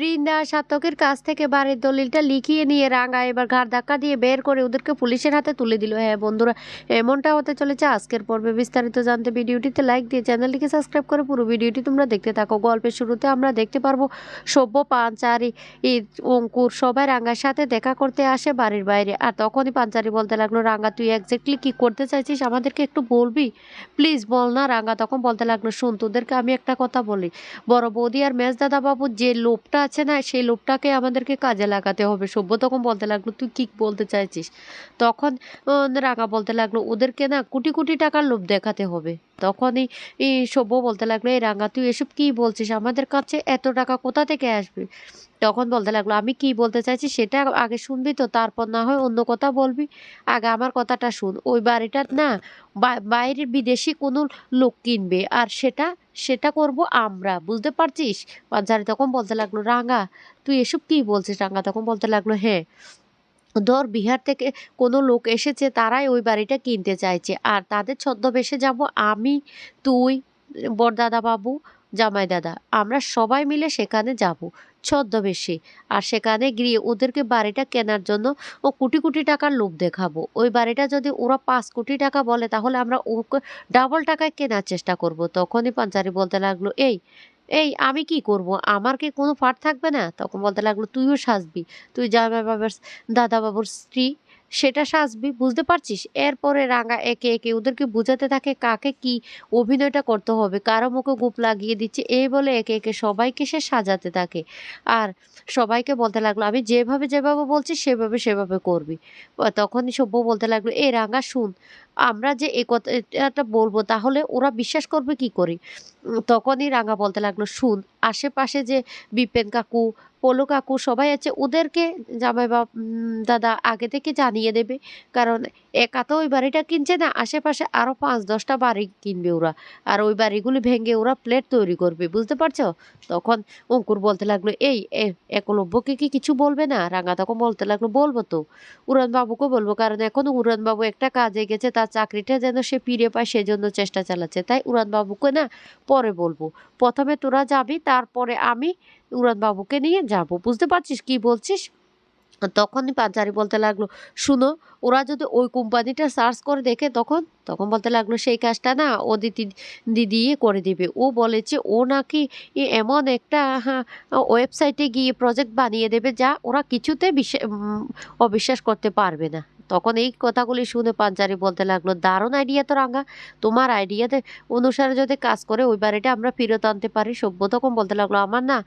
বৃন্দা সাতকের কাছ থেকে বাড়ির দলিলটা লিখিয়ে নিয়ে রাঙা এবার ঘাড় ধাক্কা দিয়ে বের করে ওদেরকে পুলিশের হাতে তুলে দিল। হ্যাঁ বন্ধুরা, এমনটা হতে চলেছে আজকের পর্বে। বিস্তারিত জানতে ভিডিওটিতে লাইক দিয়ে চ্যানেলটিকে সাবস্ক্রাইব করে পুরো ভিডিওটি তোমরা দেখতে থাকো। গল্পের শুরুতে আমরা দেখতে পারব, সভ্য, পাঞ্চারি অঙ্কুর সবাই রাঙ্গার সাথে দেখা করতে আসে বাড়ির বাইরে। আর তখনই পাঞ্চারি বলতে লাগল রাঙ্গা তুই একজাক্টলি কি করতে চাইছিস? আমাদেরকে একটু বলবি? প্লিজ বল না রাঙ্গা তখন বলতে লাগল, শুন, তোদেরকে আমি একটা কথা বলি। বড় বৌদি আর মেজ দাদা বাবু যে লোভটা আছে না, সেই লোকটাকে আমাদেরকে কাজে লাগাতে হবে। সভ্য তখন বলতে লাগল, তুই কি বলতে চাইছিস। তখন রাঙা বলতে লাগল, ওদেরকে না কোটি কোটি টাকার লোভ দেখাতে হবে। তখনই এই সভ্য বলতে লাগল, এই রাঙা, তুই এসব কি বলছিস? আমাদের কাছে এত টাকা কোথা থেকে আসবে? তখন বলতে লাগল, আমি কি বলতে চাইছি সেটা আগে শুনবি তো, তারপর না হয় অন্য কথা বলবি। আগে আমার কথাটা শুন। ওই বাড়িটা না বাইরের বিদেশি কোনো লোক কিনবে, আর সেটা সেটা করব আমরা, বুঝতে পারছিস? পাঞ্জারি তখন বলতে লাগল, রাঙা, তুই এসব কি বলছিস? রাঙা তখন বলতে লাগল হ্যাঁ ধর বিহার থেকে কোনো লোক এসেছে, তারাই ওই বাড়িটা কিনতে চাইছে, আর তাদের ছদ্মবেশে যাব আমি, তুই বড়দাদা বাবু জামাই দাদা, আমরা সবাই মিলে সেখানে যাব। ছদ্মবেশে, আর সেখানে গিয়ে ওদেরকে বাড়িটা কেনার জন্য ও কোটি কোটি টাকার লোভ দেখাবো। ওই বাড়িটা যদি ওরা পাঁচ কোটি টাকা বলে, তাহলে আমরা ওকে ডাবল টাকায় কেনার চেষ্টা করব। তখনই পাঞ্চারি বলতে লাগল, এই এই, আমি কি করব? আমার কি কোনো ফাট থাকবে না? তখন বলতে লাগল, তুইও সাজবি। তুই জামাই বাবার দাদা বাবুর স্ত্রী সেটা সাজবি, বুঝতে পারছিস? এরপরে রাঙা একে একে ওদেরকে বুঝাতে থাকে কাকে কি অভিনয়টা করতে হবে। কারও মুখে গুপ লাগিয়ে দিচ্ছে, এই বলে একে একে সবাইকে সে সাজাতে থাকে। আর সবাইকে বলতে লাগল, আমি যেভাবে যেভাবে বলছি, সেভাবে সেভাবে করবি। তখনই সভ্য বলতে লাগল, এ রাঙা, শুন, আমরা যে এই কথাটা বলব, তাহলে ওরা বিশ্বাস করবে কি করে? তখনই রাঙা বলতে লাগল, শুন, আশেপাশে যে বিপেন কাকু পোলো কাকু সবাই আছে ওদেরকে জামাই উম, দাদা আগে থেকে জানিয়ে দেবে। কারণ একা তো ওই বাড়িটা কিনছে না আশেপাশে আরও পাঁচ দশটা বাড়ি কিনবে ওরা। আর ওই বাড়িগুলি ভেঙে ওরা প্লেট তৈরি করবে বুঝতে পারছ? তখন অঙ্কুর বলতে লাগল এই একলব্যকে কি কিছু বলবে না? রাঙা তখন বলতে লাগল বলব তো। উড়ান বাবুকে বলব কারণ এখন উড়ান বাবু একটা কাজে গেছে তার চাকরিটা যেন সে ফিরে পায় সেজন্য চেষ্টা চালাচ্ছে। তাই উড়ান বাবুকে না পরে বলব প্রথমে তোরা যাবি তারপরে আমি বাবুকে নিয়ে যাব। বুঝতে পারছিস কি বলছিস? তখনই পাঞ্জারি বলতে লাগল শুনো ওরা যদি ওই কোম্পানিটা সার্চ করে দেখে তখন তখন বলতে লাগল সেই কাজটা না ও দিদি দিদি করে দিবে। ও বলেছে ও নাকি এমন একটা হ্যাঁ, ওয়েবসাইটে গিয়ে প্রজেক্ট বানিয়ে দেবে যা ওরা কিছুতে বিশ্বাস অবিশ্বাস করতে পারবে না। তখন এই কথাগুলি শুনে পাঞ্জারি বলতে লাগল, দারুণ আইডিয়া তো রাঙা। তোমার আইডিয়াতে অনুসারে যদি কাজ করে ওই বাড়িটা আমরা ফেরত আনতে পারি, সভ্য তখন বলতে লাগল, আমার না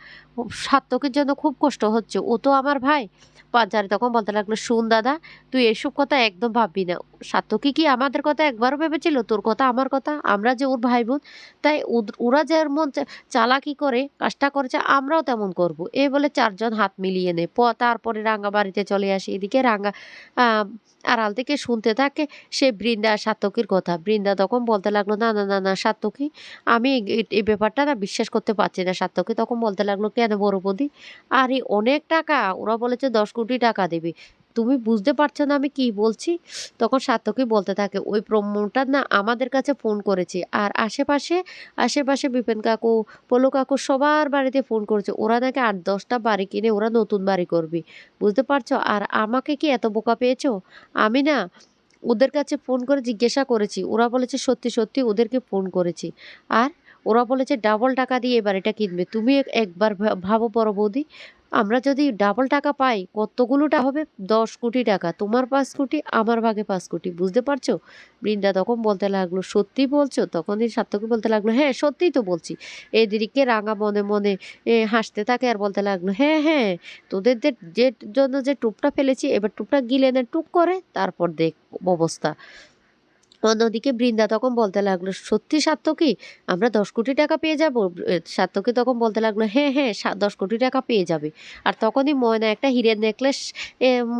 সার্থকের জন্য খুব কষ্ট হচ্ছে, ও তো আমার ভাই। পাঞ্জারি তখন বলতে লাগল, শুন দাদা, তুই এসব কথা একদম ভাববি না। সাত্তকি কি আমাদের কথা একবারও ভেবেছিল? তোর কথা, আমার কথা? আমরা যে ওর ভাই বোন তাই ওরা যেমন চালাকি করে, কাজটা করেছে, আমরাও তেমন করব। এ বলে চারজন হাত মিলিয়ে নে প- তারপরে রাঙ্গা বাড়িতে চলে আসে। এদিকে রাঙ্গা আড়াল থেকে শুনতে থাকে সে বৃন্দা সাত্তকীর কথা। বৃন্দা তখন বলতে লাগল, না না না না সাত্তকী আমি এই- ব্যাপারটা না বিশ্বাস করতে পারছি না। সাত্তকী তখন বলতে লাগল, কেন বড় বৌদি? আরে, অনেক টাকা, ওরা বলেছে দশ কোটি টাকা দেবে। তুমি বুঝতে পারছ না আমি কি বলছি? তখন সার্থকই বলতে থাকে, ওই প্রমোটার না আমাদের কাছে ফোন করেছে আর আশেপাশে আশেপাশে বিপেন কাকু পলু কাকু সবার বাড়িতে ফোন করেছে। ওরা নাকি আট, দশটা বাড়ি কিনে ওরা নতুন বাড়ি করবে। বুঝতে পারছ? আর আমাকে কি এত বোকা পেয়েছ? আমি না ওদের কাছে ফোন করে জিজ্ঞাসা করেছি। ওরা বলেছে, সত্যি সত্যি ওদেরকে ফোন করেছি। আর ওরা বলেছে, ডাবল টাকা দিয়ে এই বাড়িটা কিনবে। তুমি একবার ভাবো বড় বৌদি আমরা যদি ডাবল টাকা পাই কতগুলোটা হবে? দশ কোটি টাকা। তোমার পাঁচ কোটি, আমার ভাগে পাঁচ কোটি। বুঝতে পারছ? বৃন্দা তখন বলতে লাগল, সত্যি বলছো? তখনই সার্থকী বলতে লাগল হ্যাঁ সত্যিই তো বলছি। এদিকে রাঙা মনে মনে হাসতে থাকে আর বলতে লাগল হ্যাঁ হ্যাঁ তোদের যে, জন্য যে টুপটা ফেলেছি, এবার টুপটা গিলে নে, টুক করে, তারপর দেখ অবস্থা। অন্যদিকে বৃন্দা তখন বলতে লাগল, সত্যি সার্থকী? আমরা দশ কোটি টাকা পেয়ে যাব। সার্থকী তখন বলতে লাগল হ্যাঁ হ্যাঁ দশ কোটি টাকা পেয়ে যাবে। আর তখনই ময়না একটা হিরের নেকলেস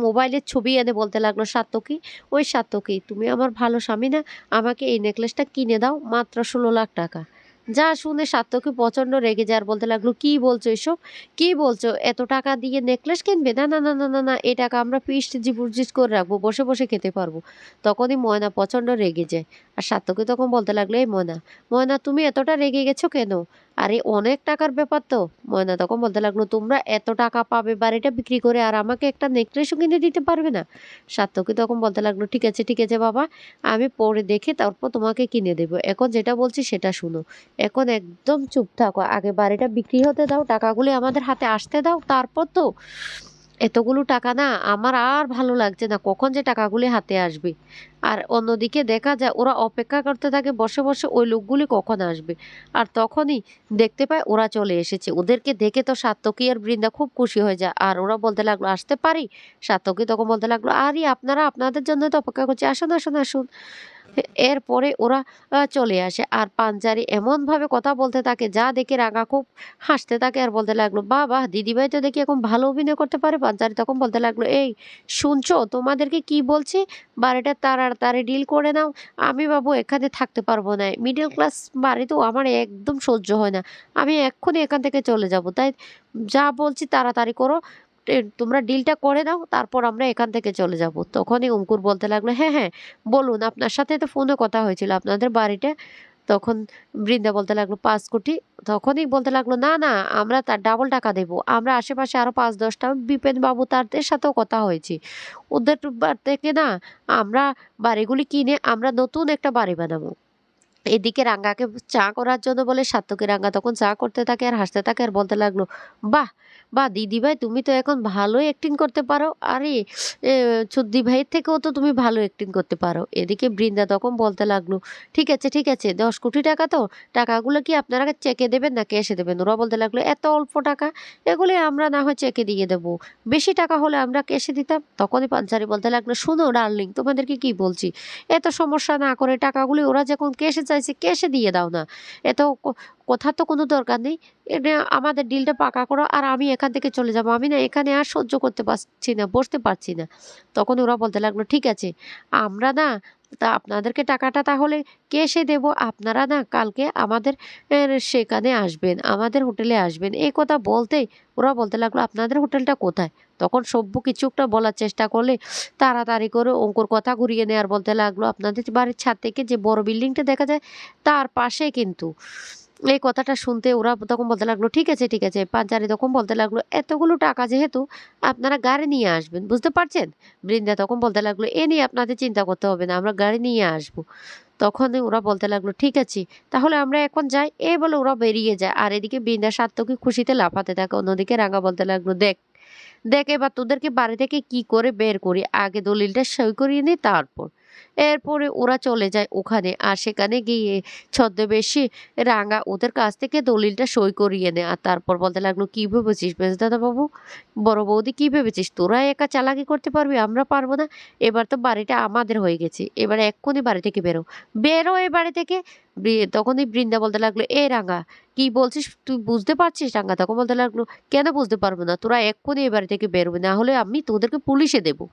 মোবাইলের ছবি এনে বলতে লাগল, সার্থকী, ওই সার্থকী, তুমি আমার ভালো স্বামী না? আমাকে এই নেকলেসটা কিনে দাও, মাত্র ষোলো লাখ টাকা। যা শুনে সার্থকী প্রচণ্ড রেগে যায় আর বলতে লাগল, কি বলছো এসব? কি বলছো? এত টাকা দিয়ে নেকলেস কিনবে? না না না না না না এই টাকা আমরা ফিস্ট জিপুরজিস করে রাখব, বসে বসে খেতে পারব। তখনই ময়না প্রচণ্ড রেগে যায়। আর সার্থকী তখন বলতে লাগল, এই ময়না ময়না, তুমি এতটা রেগে গেছো কেন? আরে, অনেক টাকার ব্যাপার তো। ময়না তখন বলতে লাগল, তোমরা এত টাকা পাবে, বাড়িটা বিক্রি করে আর আমাকে একটা নেকলেসও কিনে দিতে পারবে না? সার্থকী তখন বলতে লাগল, ঠিক আছে ঠিক আছে বাবা, আমি পরে দেখে তারপর তোমাকে কিনে দেবো। এখন যেটা বলছি সেটা শুনো। এখন একদম চুপ থাকো। আগে বাড়িটা বিক্রি হতে দাও, টাকাগুলি আমাদের হাতে আসতে দাও, তারপর তো এতগুলো টাকা না আমার আর ভালো লাগছে না, কখন যে টাকাগুলি হাতে আসবে। আর অন্যদিকে দেখা যায় ওরা অপেক্ষা করতে থাকে বসে বসে ওই লোকগুলি কখন আসবে। আর তখনই দেখতে পায় ওরা চলে এসেছে। ওদেরকে দেখে তো সাত্তকী আর বৃন্দা খুব খুশি হয়ে যায়। আর ওরা বলতে লাগল, আসতে পারি? সাত্তকী তখন বলতে লাগল, আরে, আপনারা আপনাদের জন্য তো অপেক্ষা করছি। আসুন আসুন আসুন। এরপরে ওরা চলে আসে। আর পাঞ্জারি এমনভাবে কথা বলতে থাকে, যা দেখে রাঙা খুব হাসতে থাকে আর বলতে লাগল বাহ দিদিভাই তো দেখি এখন ভালো অভিনয় করতে পারে। পাঞ্জারি তখন বলতে লাগল, এই, শুনছো? তোমাদেরকে কি বলছি? বাড়িটা তাড়াতাড়ি ডিল করে নাও। আমি বাবু এখানে থাকতে পারব না। মিডল ক্লাস বাড়ি তো আমার একদম সহ্য হয় না। আমি এক্ষুনি এখান থেকে চলে যাব। তাই যা বলছি তাড়াতাড়ি করো। তোমরা ডিলটা করে দাও তারপর আমরা এখান থেকে চলে যাব। তখনই অঙ্কুর বলতে লাগল হ্যাঁ হ্যাঁ বলুন, আপনার সাথে তো ফোনে কথা হয়েছিল, আপনাদের বাড়িটা তখন বৃন্দা বলতে লাগল, পাঁচ কোটি। তখনই বলতে লাগল, না না, আমরা তার ডাবল টাকা দেব। আমরা আশেপাশে আরও পাঁচ দশটা বিপেন বাবু সাথেও কথা হয়েছে। ওদের থেকে না, আমরা বাড়িগুলি কিনে আমরা নতুন একটা বাড়ি বানাবো। এদিকে রাঙ্গাকে চা করার জন্য বলে সাত্তকে রাঙ্গা তখন চা করতে থাকে আর হাসতে থাকে আর বলতে লাগল, বাহ বাহ, দিদি ভাই, তুমি তো এখন ভালোই অ্যাক্টিং করতে পারো। আরে চুদ্দি ভাইয়ের থেকেও তো তুমি ভালো অ্যাক্টিং করতে পারো। এদিকে বৃন্দা তখন বলতে লাগল, ঠিক আছে ঠিক আছে, দশ কোটি টাকা তো। টাকাগুলো কি আপনারা চেকে দেবেন না ক্যাশে দেবেন? ওরা বলতে লাগল, এত অল্প টাকা, এগুলি আমরা না হয় চেকে দিয়ে দেবো। বেশি টাকা হলে আমরা ক্যাশে দিতাম। তখনই পাঞ্চারি বলতে লাগল, শুনো ডার্লিং তোমাদেরকে কি বলছি? এত সমস্যা না করে টাকাগুলি ওরা যখন ক্যাশে চাইছে ক্যাশে দিয়ে দাও না? এত কথা তো কোনো দরকার নেই। এটা আমাদের ডিলটা পাকা করো আর আমি এখান থেকে চলে যাব। আমি না এখানে আর সহ্য করতে পারছি না, বসতে পারছি না। তখন ওরা বলতে লাগল, ঠিক আছে, আমরা না তা আপনাদেরকে টাকাটা তাহলে ক্যাশে দেব? আপনারা না কালকে আমাদের সেখানে আসবেন, আমাদের হোটেলে আসবেন। এই কথা বলতেই ওরা বলতে লাগল, আপনাদের হোটেলটা কোথায়? তখন সভ্য কিছু একটা বলার চেষ্টা করলে তাড়াতাড়ি করে অঙ্কুর কথা ঘুরিয়ে নেওয়ার বলতে লাগল আপনাদের বাড়ির ছাদ থেকে যে বড় বিল্ডিংটা দেখা যায়, তার পাশে কিন্তু। এই কথাটা শুনতে ওরা তখন বলতে লাগল, ঠিক আছে ঠিক আছে। পাঞ্চারি তখন বলতে লাগল, এতগুলো টাকা যেহেতু আপনারা গাড়ি নিয়ে আসবেন, বুঝতে পারছেন? বৃন্দা তখন বলতে লাগল, এ নিয়ে আপনাদের চিন্তা করতে হবে না, আমরা গাড়ি নিয়ে আসব। তখন ওরা বলতে লাগল, ঠিক আছে, তাহলে আমরা এখন যাই। এ বলে ওরা বেরিয়ে যায়। আর এদিকে বৃন্দা সাত্তকী খুশিতে লাফাতে থাকে, অন্যদিকে রাঙা বলতে লাগল, দেখ দেখ এবার তোদেরকে বাড়ি থেকে কি করে বের করি? আগে দলিলটা সই করিয়ে নিই তারপর। এরপরে ওরা চলে যায় ওখানে আর সেখানে গিয়ে ছদ্মবেশী রাঙা ওদের কাছ থেকে দলিলটা সই করিয়ে নেয়। আর তারপর বলতে লাগল, কি ভেবেছিস বাবু বড় বৌদি কি ভেবেছিস? তোরা একা চালাকি করতে পারবি, আমরা পারব না। এবার তো বাড়িটা আমাদের হয়ে গেছে। এবার এক্ষুনি বাড়ি থেকে বেরো। বেরো এ বাড়ি থেকে? তখনই বৃন্দা বলতে লাগল, এ রাঙা, কি বলছিস? তুই বুঝতে পারছিস রাঙা? তখন বলতে লাগল, কেন বুঝতে পারব না? তোরা এক্ষুনি এ বাড়ি থেকে বেরোবে, না হলে আমি তোদেরকে পুলিশে দেবো।